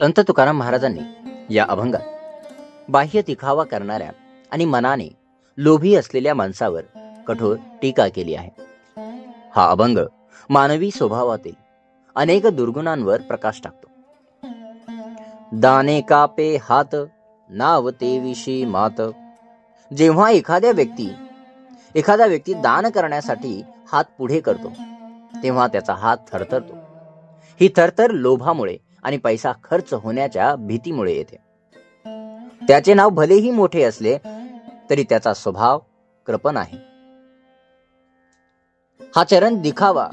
संत तुकाराम महाराजांनी या अभंगात बाह्य दिखावा करणाऱ्या आणि मनाने लोभी असलेल्या माणसावर कठोर टीका केली आहे. हा अभंग मानवी स्वभावातील अनेक दुर्गुणांवर प्रकाश टाकतो. दाने कापे हात नाव ते विषयी मात. जेव्हा एखाद्या व्यक्ती एखादा व्यक्ती दान करण्यासाठी हात पुढे करतो तेव्हा त्याचा हात थरथरतो. ही थरथर लोभामुळे आणि पैसा खर्च होण्याच्या भीतीमुळे येते. त्याचे नाव भलेही मोठे असले तरी त्याचा स्वभाव कृपण आहे हा चरण दिखावा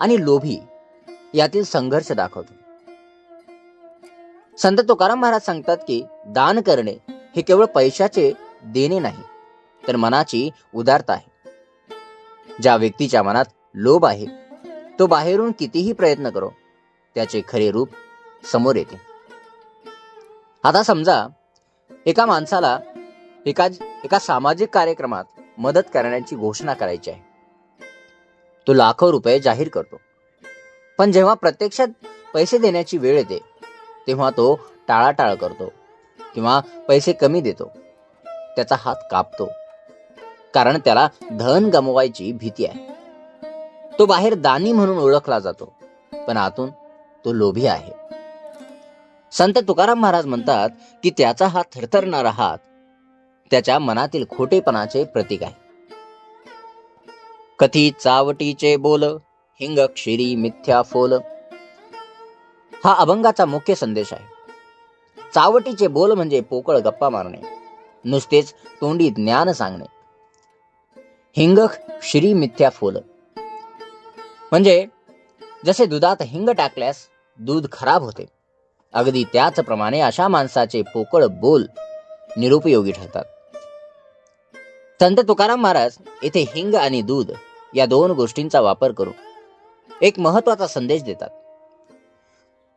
आणि लोभी यातील संघर्ष दाखवतो. संत तुकाराम महाराज सांगतात की दान करणे हे केवळ पैशाचे देणे नाही तर मनाची उदारता आहे. ज्या व्यक्तीच्या मनात लोभ आहे तो बाहेरून कितीही प्रयत्न करो त्याचे खरे रूप समोर येते. आता समजा एका माणसाला एका एका सामाजिक कार्यक्रमात मदत करण्याची घोषणा करायची आहे. तो लाखो रुपये जाहीर करतो. पण जेव्हा प्रत्यक्षात पैसे देण्याची वेळ येते तेव्हा तो टाळाटाळ करतो किंवा पैसे कमी देतो. त्याचा हात कापतो. कारण त्याला धन गमवायची भीती आहे. तो बाहेर दानी म्हणून ओळखला जातो. पण आतून तो लोभी आहे. संत तुकाराम महाराज म्हणतात की त्याचा हा थरथरणारा हात त्याच्या मनातील खोटेपणाचे प्रतीक आहे. कथी चावटीचे बोल हिंग क्षिरी मिथ्या फोल. हा अभंगाचा मुख्य संदेश आहे. चावटीचे बोल म्हणजे पोकळ गप्पा मारणे नुसतेच तोंडी ज्ञान सांगणे. हिंग श्री मिथ्या फोल. म्हणजे जसे दुधात हिंग टाकल्यास दूध खराब होते. अगदी त्याचप्रमाणे अशा माणसाचे पोकळ बोल निरुपयोगी ठरतात. संत तुकाराम महाराज येथे हिंग आणि दूध या दोन गोष्टींचा वापर करून एक महत्त्वाचा संदेश देतात.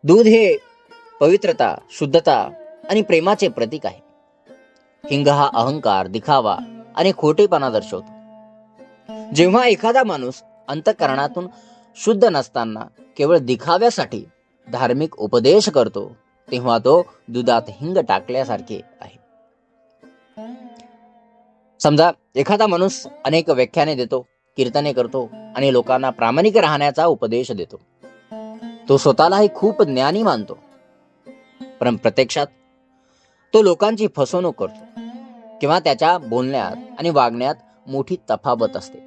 दूध हे पवित्रता शुद्धता आणि प्रेमाचे प्रतीक आहे. हिंग हा अहंकार दिखावा आणि खोटेपणा दर्शवतो. जेव्हा एखादा माणूस अंतकरणातून शुद्ध नसताना केवळ दिखाव्यासाठी धार्मिक उपदेश करतो तेव्हा तो दुधात हिंग टाकल्यासारखे आहे. समजा एखादा माणूस अनेक व्याख्याने देतो कीर्तने करतो आणि लोकांना प्रामाणिक राहण्याचा उपदेश देतो. तो स्वतःलाही खूप ज्ञानी मानतो. पण प्रत्यक्षात तो लोकांची फसवणूक करतो किंवा त्याच्या बोलण्यात आणि वागण्यात मोठी तफावत असते.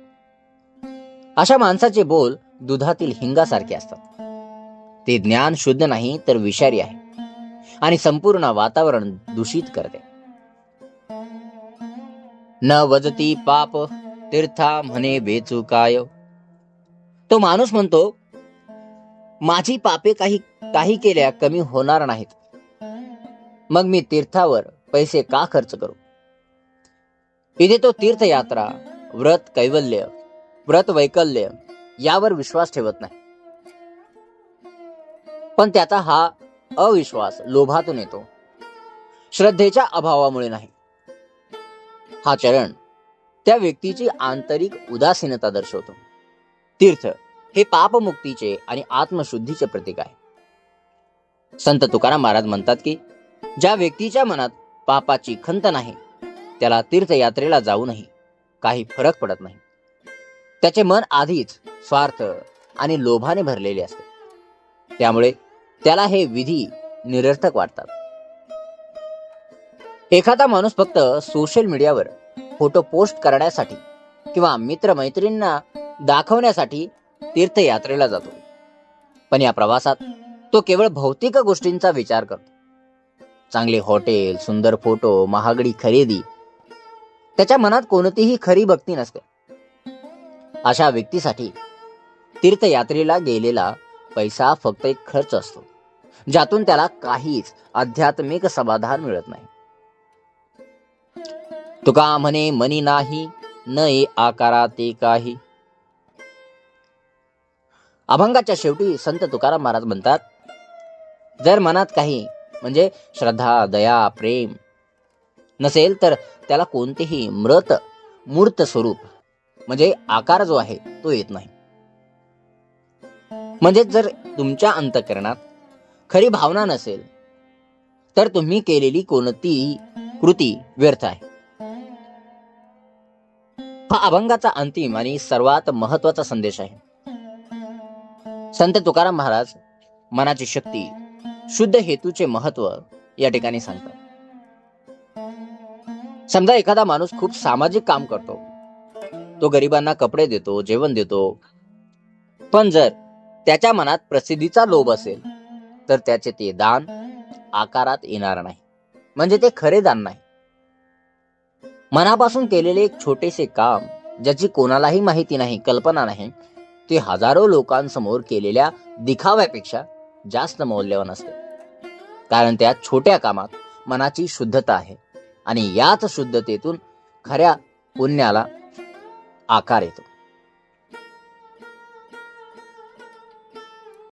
अशा माणसाचे बोल दुधातील हिंगासारखे असतात. ते ज्ञान शुद्ध नाही तर विषारी आहे आणि संपूर्ण वातावरण दूषित करते. न वजती पाप तीर्था म्हणे बेचुकाय तो माणूस म्हणतो माझी पापे काही काही केल्या कमी होणार नाहीत. मग मी तीर्थावर पैसे का खर्च करू? इथे तो तीर्थयात्रा व्रत कैवल्य व्रत वैकल्य यावर विश्वास ठेवत नाही. पण त्याचा हा अविश्वास लोभातून येतो. श्रद्धेच्या अभावामुळे नाही. हा चरण त्या व्यक्तीची आंतरिक उदासीनता दर्शवतो. तीर्थ हे पापमुक्तीचे आणि आत्मशुद्धीचे प्रतीक आहे. संत तुकाराम महाराज म्हणतात की ज्या व्यक्तीच्या मनात पापाची खंत नाही त्याला तीर्थयात्रेला जाऊनही काही फरक पडत नाही. त्याचे मन आधीच स्वार्थ आणि लोभाने भरलेले असते. त्यामुळे त्याला हे विधी निरर्थक वाटतात. एखादा माणूस फक्त सोशल मीडियावर फोटो पोस्ट करण्यासाठी किंवा मित्रमैत्रिणींना दाखवण्यासाठी तीर्थयात्रेला जातो. पण या प्रवासात तो केवळ भौतिक गोष्टींचा विचार करतो. चांगले हॉटेल सुंदर फोटो महागडी खरेदी त्याच्या मनात कोणतीही खरी भक्ती नसते. अशा व्यक्तीसाठी तीर्थयात्रेला गेलेला पैसा फक्त एक खर्च असतो ज्यातून त्याला काहीच आध्यात्मिक समाधान मिळत नाही. तुका म्हणे मनी नाही न ये आकारा ते काही. अभंगाच्या शेवटी संत तुकाराम महाराज म्हणतात जर मनात काही म्हणजे श्रद्धा दया प्रेम नसेल तर त्याला कोणतेही मृत मूर्त स्वरूप म्हणजे आकार जो आहे तो येत नाही. म्हणजे जर तुमच्या अंतकरणात खरी भावना नसेल तर तुम्ही केलेली कोणतीही कृती व्यर्थ आहे? हा अभंगाचा अंतिम आणि सर्वात महत्त्वाचा संदेश आहे. संत तुकाराम महाराज मनाची शक्ती शुद्ध हेतूचे महत्त्व या ठिकाणी सांगतात. समजा एखादा माणूस खूप सामाजिक काम करतो. तो गरिबांना कपडे देतो जेवण देतो. पण जर त्याच्या मनात प्रसिद्धीचा लोभ असेल तर त्याचे ते दान आकारात येणार नाही. म्हणजे ते खरे दान नाही. मनापासून केलेले एक छोटेसे काम ज्याची कोणालाही माहिती नाही कल्पना नाही ते हजारो लोकांसमोर केलेल्या दिखाव्यापेक्षा जास्त मौल्यवान असते. कारण त्या छोट्या कामात मनाची शुद्धता आहे आणि याच शुद्धतेतून खऱ्या पुण्याला आकार येतो.